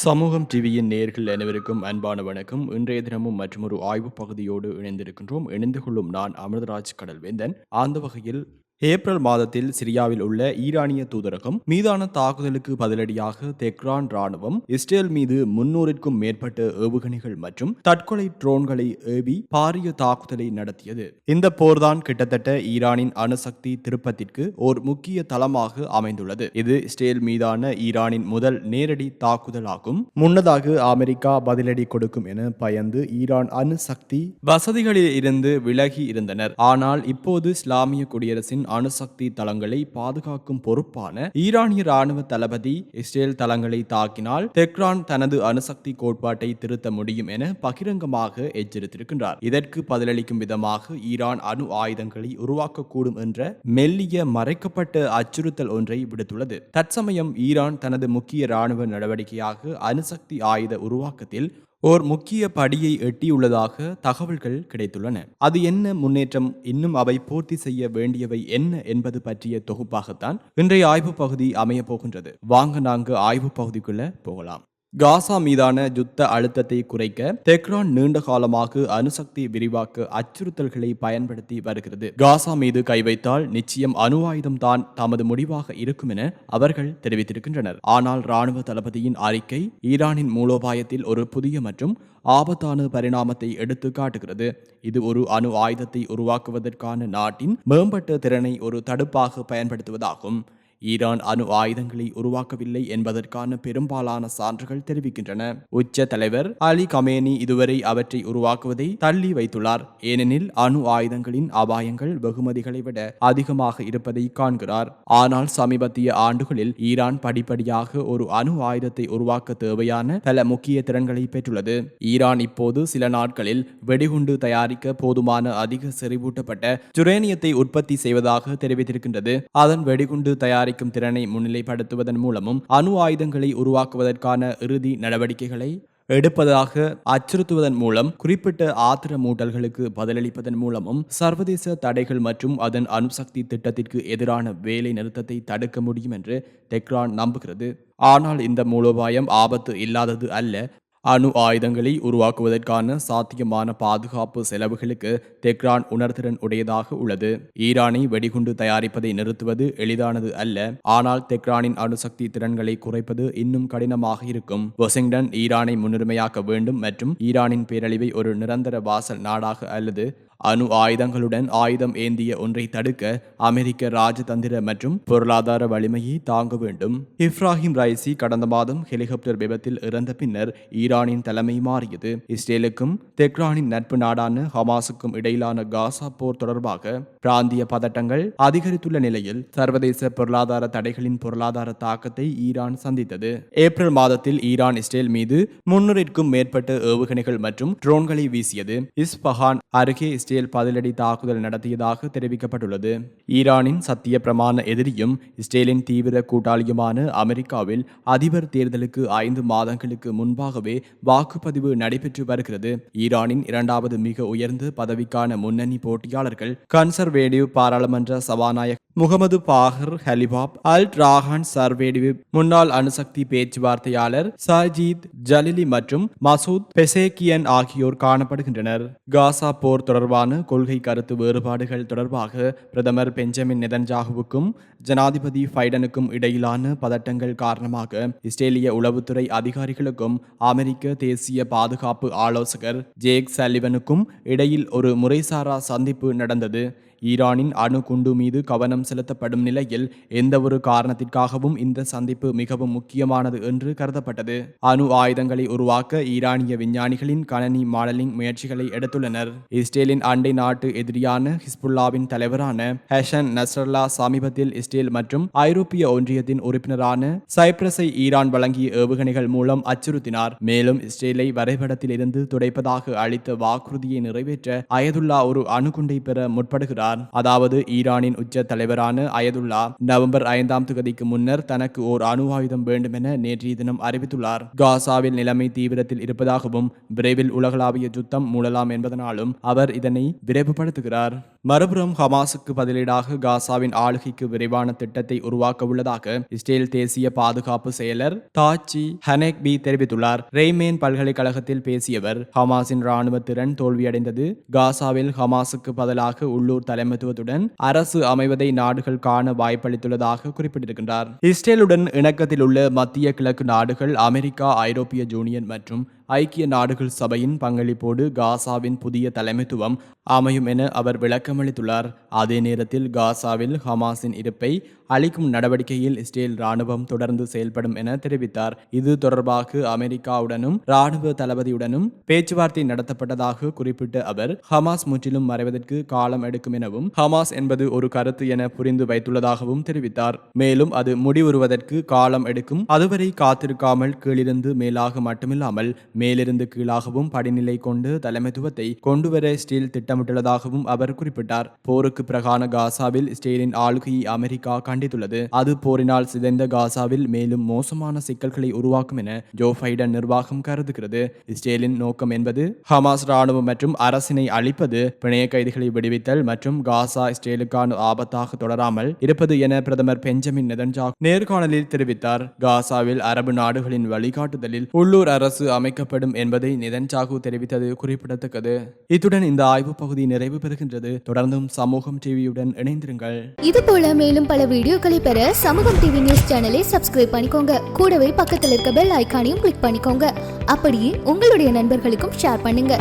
சமூகம் டிவியின் நேர்கள் அனைவருக்கும் அன்பான வணக்கம். இன்றைய தினமும் மற்றொரு ஆய்வு பகுதியோடு இணைந்திருக்கின்றோம். இணைந்து கொள்ளும் நான் அமிர்தராஜ் கடல்வேந்தன். அந்த வகையில் ஏப்ரல் மாதத்தில் சிரியாவில் உள்ள ஈரானிய தூதரகம் மீதான தாக்குதலுக்கு பதிலடியாக தெக்ரான் ராணுவம் இஸ்ரேல் மீது முன்னூறிற்கும் மேற்பட்ட ஏவுகணைகள் மற்றும் தற்கொலை ட்ரோன்களை ஏவி பாரிய தாக்குதலை நடத்தியது. இந்த போர்தான் கிட்டத்தட்ட ஈரானின் அணுசக்தி திருப்பத்திற்கு ஓர் முக்கிய தளமாக அமைந்துள்ளது. இது இஸ்ரேல் மீதான ஈரானின் முதல் நேரடி தாக்குதலாகும். முன்னதாக அமெரிக்கா பதிலடி கொடுக்கும் என பயந்து ஈரான் அணுசக்தி வசதிகளில் இருந்து விலகி இருந்தனர். ஆனால் இப்போது இஸ்லாமிய குடியரசின் அணுசக்தி தளங்களை பாதுகாக்கும் பொறுப்பான ஈரானிய ராணுவ தளபதி இஸ்ரேல் தளங்களை தாக்கினால் தெக்ரான் தனது அணுசக்தி கோட்பாட்டை திருத்த முடியும் என பகிரங்கமாக எச்சரித்திருக்கின்றார். இதற்கு பதிலளிக்கும் விதமாக ஈரான் அணு ஆயுதங்களை உருவாக்கக்கூடும் என்ற மெல்லிய மறைக்கப்பட்ட அச்சுறுத்தல் ஒன்றை விடுத்துள்ளது. தற்சமயம் ஈரான் தனது முக்கிய ராணுவ நடவடிக்கையாக அணுசக்தி ஆயுத உருவாக்கத்தில் ஓர் முக்கிய படியை எட்டியுள்ளதாக தகவல்கள் கிடைத்துள்ளன. அது என்ன முன்னேற்றம் இன்னும் அவை பூர்த்தி செய்ய வேண்டியவை என்ன என்பது பற்றிய தொகுப்பாகத்தான் இன்றைய ஆய்வு பகுதி அமைய போகின்றது. வாங்க நாங்க ஆய்வு பகுதிக்குள்ள போகலாம். காசா மீதான யுத்த அழுத்தத்தை குறைக்க தெக்ரான் நீண்ட காலமாக அணுசக்தி விரிவாக்க அச்சுறுத்தல்களை பயன்படுத்தி வருகிறது. காசா மீது கை வைத்தால் நிச்சயம் அணு ஆயுதம் தான் தமது முடிவாக இருக்கும் என அவர்கள் தெரிவித்திருக்கின்றனர். ஆனால் ராணுவ தளபதியின் அறிக்கை ஈரானின் மூலோபாயத்தில் ஒரு புதிய மற்றும் ஆபத்தான பரிணாமத்தை எடுத்து காட்டுகிறது. இது ஒரு அணு ஆயுதத்தை உருவாக்குவதற்கான நாட்டின் மேம்பட்ட திறனை ஒரு தடுப்பாக பயன்படுத்துவதாகும். ஈரான் அணு ஆயுதங்களை உருவாக்கவில்லை என்பதற்கான பெரும்பாலான சான்றுகள் தெரிவிக்கின்றன. உச்ச தலைவர் அலி கமேனி இதுவரை அவற்றை உருவாக்குவதை தள்ளி வைத்துள்ளார். ஏனெனில் அணு ஆயுதங்களின் அபாயங்கள் வெகுமதிகளை விட அதிகமாக இருப்பதை காண்கிறார். ஆனால் சமீபத்திய ஆண்டுகளில் ஈரான் படிப்படியாக ஒரு அணு ஆயுதத்தை உருவாக்க தேவையான பல முக்கிய திறன்களை பெற்றுள்ளது. ஈரான் இப்போது சில நாட்களில் வெடிகுண்டு தயாரிக்க போதுமான அதிக செறிவூட்டப்பட்ட ஜுரேனியத்தை உற்பத்தி செய்வதாக தெரிவித்திருக்கின்றது. அதன் வெடிகுண்டு தயாரி தயாரிக்கும் திறனை முன்னிலைப்படுத்துவதன் மூலமும் அணு ஆயுதங்களை உருவாக்குவதற்கான இறுதி நடவடிக்கைகளை எடுப்பதாக அச்சுறுத்துவதன் மூலம் குறிப்பிட்ட ஆத்திர மூட்டல்களுக்கு பதிலளிப்பதன் மூலமும் சர்வதேச தடைகள் மற்றும் அதன் அணுசக்தி திட்டத்திற்கு எதிரான வேலை நிறுத்தத்தை தடுக்க முடியும் என்று டெக்ரான் நம்புகிறது. ஆனால் இந்த மூலோபாயம் ஆபத்து இல்லாதது அல்ல. அணு ஆயுதங்களை உருவாக்குவதற்கான சாத்தியமான பாதுகாப்பு செலவுகளுக்கு தெக்ரான் உணர்திறன் உடையதாக உள்ளது. ஈரானை வெடிகுண்டு தயாரிப்பதை நிறுத்துவது எளிதானது அல்ல. ஆனால் தெக்ரானின் அணுசக்தி திறன்களை குறைப்பது இன்னும் கடினமாக இருக்கும். வாஷிங்டன் ஈரானை முன்னுரிமையாக்க வேண்டும் மற்றும் ஈரானின் பேரழிவை ஒரு நிரந்தர வாசல் நாடாக அல்லது அணு ஆயுதங்களுடன் ஆயுதம் ஏந்திய ஒன்றை தடுக்க அமெரிக்க ராஜதந்திர மற்றும் பொருளாதார வலிமையை தாங்க வேண்டும். இப்ராஹிம் ரைசி கடந்த மாதம் ஹெலிகாப்டர் விபத்தில் இறந்த பின்னர் ஈரானின் தலைமை மாறியது. இஸ்ரேலுக்கும் தெக்ரானின் நட்பு நாடான ஹமாஸுக்கும் இடையிலான காசா போர் தொடர்பாக பிராந்திய பதட்டங்கள் அதிகரித்துள்ள நிலையில் சர்வதேச பொருளாதார தடைகளின் பொருளாதார தாக்கத்தை ஈரான் சந்தித்தது. ஏப்ரல் மாதத்தில் ஈரான் இஸ்ரேல் மீது முன்னூறிற்கும் மேற்பட்ட ஏவுகணைகள் மற்றும் ட்ரோன்களை வீசியது. இஸ்பஹான் அருகே இஸ்ரேல் பதிலடி தாக்குதல் நடத்தியதாக தெரிவிக்கப்பட்டுள்ளது. ஈரானின் சத்திய பிரமாண எதிரியும் இஸ்ரேலின் தீவிர கூட்டாளியுமான அமெரிக்காவில் அதிபர் தேர்தலுக்கு ஐந்து மாதங்களுக்கு முன்பாகவே வாக்குப்பதிவு நடைபெற்று வருகிறது. ஈரானின் இரண்டாவது மிக உயர்ந்த பதவிக்கான முன்னணி போட்டியாளர்கள் கன்சர்வேடிவ் பாராளுமன்ற சபாநாயகர் முகமது பாகர் ஹலிபாப் அல் ராஹான் சர்வேடிவ் முன்னாள் அணுசக்தி பேச்சுவார்த்தையாளர் சாஜித் ஜலிலி மற்றும் மசூத் பெசேக்கியன் ஆகியோர் காணப்படுகின்றனர். காசா போர் தொடர்பான கொள்கை கருத்து வேறுபாடுகள் தொடர்பாக பிரதமர் பெஞ்சமின் நெதன்ஜாகுவுக்கும் ஜனாதிபதி ஃபைடனுக்கும் இடையிலான பதட்டங்கள் காரணமாக இஸ்ரேலிய உளவுத்துறை அதிகாரிகளுக்கும் அமெரிக்க தேசிய பாதுகாப்பு ஆலோசகர் ஜேக் சல்லிவனுக்கும் இடையில் ஒரு முறைசாரா சந்திப்பு நடந்தது. ஈரானின் அணு குண்டு மீது கவனம் செலுத்தப்படும் நிலையில் எந்தவொரு காரணத்திற்காகவும் இந்த சந்திப்பு மிகவும் முக்கியமானது என்று கருதப்பட்டது. அணு ஆயுதங்களை உருவாக்க ஈரானிய விஞ்ஞானிகளின் கணனி மாடலிங் முயற்சிகளை எடுத்துள்ளனர். இஸ்ரேலின் அண்டை நாட்டு எதிரியான ஹிஸ்புல்லாவின் தலைவரான ஹெஷன் நஸ்ரல்லா சமீபத்தில் இஸ்ரேல் மற்றும் ஐரோப்பிய ஒன்றியத்தின் உறுப்பினரான சைப்ரஸை ஈரான் வழங்கிய ஏவுகணைகள் மூலம் அச்சுறுத்தினார். மேலும் இஸ்ரேலை வரைபடத்தில் இருந்து துடைப்பதாக அளித்த வாக்குறுதியை நிறைவேற்ற அயதுல்லா ஒரு அணுகுண்டை பெற முற்படுகிறார். அதாவது ஈரானின் உச்ச தலைவரான அயதுல்லா நவம்பர் ஐந்தாம் தொகுதிக்கு முன்னர் தனக்கு ஓர் அணு ஆயுதம் வேண்டும் என நேற்றைய தினம் அறிவித்துள்ளார். காசாவில் நிலைமை தீவிரத்தில் இருப்பதாகவும் விரைவில் உலகளாவிய யுத்தம் மூடலாம் என்பதனாலும் அவர் இதனை விரைவுபடுத்துகிறார். மறுபுறம் ஹமாஸுக்கு பதிலீடாக காசாவின் ஆளுகைக்கு விரைவான திட்டத்தை உருவாக்க உள்ளதாக இஸ்ரேல் தேசிய பாதுகாப்பு செயலர் தாச்சி ஹனேக் பி தெரிவித்துள்ளார். ரெய்மேன் பல்கலைக்கழகத்தில் பேசியவர் ஹமாஸின் ராணுவ திறன் தோல்வியடைந்தது. காசாவில் ஹமாஸுக்கு பதிலாக உள்ளூர் தலைமைத்துவத்துடன் அரசு அமைவதை நாடுகள் காண வாய்ப்பளித்துள்ளதாக குறிப்பிட்டிருக்கின்றார். இஸ்ரேலுடன் இணக்கத்தில் உள்ள மத்திய கிழக்கு நாடுகள் அமெரிக்கா ஐரோப்பிய யூனியன் மற்றும் ஐக்கிய நாடுகள் சபையின் பங்களிப்போடு காசாவின் புதிய தலைமைத்துவம் அமையும் என அவர் விளக்கமளித்துள்ளார். அதே நேரத்தில் காசாவில் ஹமாஸின் இருப்பை அளிக்கும் நடவடிக்கையில் இஸ்ரேல் ராணுவம் தொடர்ந்து செயல்படும் என தெரிவித்தார். இது தொடர்பாக அமெரிக்காவுடனும் ராணுவ தளபதியுடனும் பேச்சுவார்த்தை நடத்தப்பட்டதாக குறிப்பிட்ட அவர் ஹமாஸ் முற்றிலும் மறைவதற்கு காலம் எடுக்கும் எனவும் ஹமாஸ் என்பது ஒரு கருத்து என புரிந்து வைத்துள்ளதாகவும் தெரிவித்தார். மேலும் அது முடிவுறுவதற்கு காலம் எடுக்கும் அதுவரை காத்திருக்காமல் கீழிருந்து மேலாக மட்டுமில்லாமல் மேலிருந்து கீழாகவும் படிநிலை கொண்டு தலைமைத்துவத்தை கொண்டுவர ஸ்டீல் திட்டமிட்டுள்ளதாகவும் அவர் குறிப்பிட்டார். போருக்கு பிரகான காசாவில் ஸ்டீலின் ஆளுகையை அமெரிக்கா கண்டித்துள்ளது. அது போரினால் சிதைந்த காசாவில் மேலும் மோசமான சிக்கல்களை உருவாக்கும் என ஜோ பைடன் நிர்வாகம் கருதுகிறது. இஸ்ரேலின் நோக்கம் என்பது ஹமாஸ் ராணுவம் மற்றும் அரசினை அழிப்பது பிணைய கைதிகளை விடுவித்தல் மற்றும் காசா இஸ்ரேலுக்கான ஆபத்தாக தொடராமல் இருப்பது என பிரதமர் பெஞ்சமின் நெதன்ஜாக் நேர்காணலில் தெரிவித்தார். காசாவில் அரபு நாடுகளின் வழிகாட்டுதலில் உள்ளூர் அரசு அமைக்க காணப்படும் என்பதை நெதன்ஜாகு தெரிவித்தது குறிப்பிடத்தக்கது. இத்துடன் இந்த ஆய்வு பகுதி நிறைவு பெறுகின்றது. தொடர்ந்தும் சமூகம் டிவியுடன் இணைந்திருங்கள். இது போல மேலும் பல வீடியோக்களை பெற சமூகம் டிவி நியூஸ் சேனலை சப்ஸ்கிரைப் பண்ணிக்கோங்க. கூடவே பக்கத்தில் இருக்க பெல் ஐக்கானையும் கிளிக் பண்ணிக்கோங்க. அப்படியே உங்களுடைய நண்பர்களுக்கும் ஷேர் பண்ணுங்க.